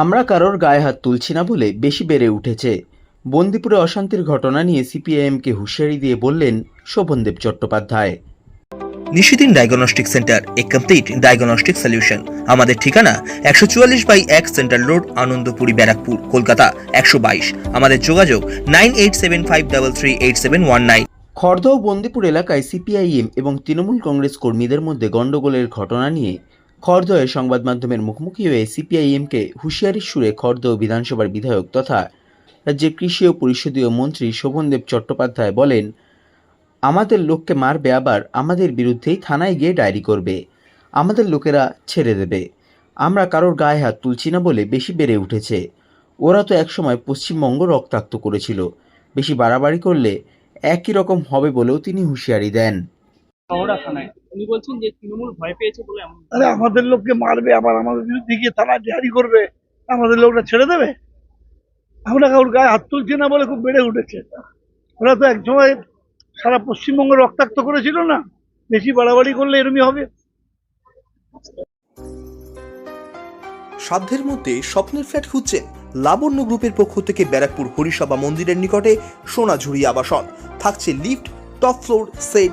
আমরা কারোর গায়ে হাত তুলছি না বলে বেশি বেড়ে উঠেছে। বন্দিপুরে অশান্তির ঘটনা নিয়ে সিপিআইএমকে হুঁশিয়ারি দিয়ে বললেন শোভনদেব চট্টোপাধ্যায়। নিশিদিন ডায়াগনস্টিক সেন্টার এ কমপ্লিট ডায়াগনস্টিক সলিউশন আমাদের ঠিকানা একশো চুয়াল্লিশ বাই এক সেন্ট্রাল রোড আনন্দপুরি ব্যারাকপুর কলকাতা একশো বাইশ। আমাদের যোগাযোগ nine eight seven five double three eight seven one nine. Khardah ও বন্দিপুর এলাকায় সিপিআইএম এবং তৃণমূল কংগ্রেস কর্মীদের মধ্যে গণ্ডগোলের ঘটনা নিয়ে খড়দহে সংবাদ মাধ্যমের মুখোমুখি হয়ে সিপিআইএমকে হুঁশিয়ারির সুরে খড়দহ বিধানসভার বিধায়ক তথা রাজ্যের কৃষি ও পরিষদীয় মন্ত্রী শোভনদেব চট্টোপাধ্যায় বলেন, আমাদের লোককে মারবে আবার, আমাদের বিরুদ্ধেই থানায় গিয়ে ডায়েরি করবে। আমাদের লোকেরা ছেড়ে দেবে। আমরা কারোর গায়ে হাত তুলছি না বলে বেশি বেড়ে উঠেছে। ওরা তো একসময় পশ্চিমবঙ্গ রক্তাক্ত করেছিল। বেশি বাড়াবাড়ি করলে একই রকম হবে বলেও তিনি হুঁশিয়ারি দেন। হাওড়া থানায় উনি বলছেন যে তৃণমূল ভয় পেয়েছে বলে এমন আরে আমাদের লোককে মারবে আবার আমাদের বিরুদ্ধে গিয়ে থানায় ডায়েরি করবে আমাদের লোকরা ছেড়ে দেবে। আমরা কারোর গায়ে হাত তুলছি না বলে খুব বেড়ে উঠেছে। ওরা তো একসময় সারা পশ্চিমবঙ্গ রক্তাক্ত করেছিল না? বেশি বাড়াবাড়ি করলে এরমই হবে। সাধ্যের মধ্যে স্বপ্নের ফ্ল্যাট খুঁজছেন লাবণ্য গ্রুপের পক্ষ থেকে ব্যারাকপুর হরিসভা মন্দিরের নিকটে সোনাঝুরি আবাসন। থাকছে lift top floor set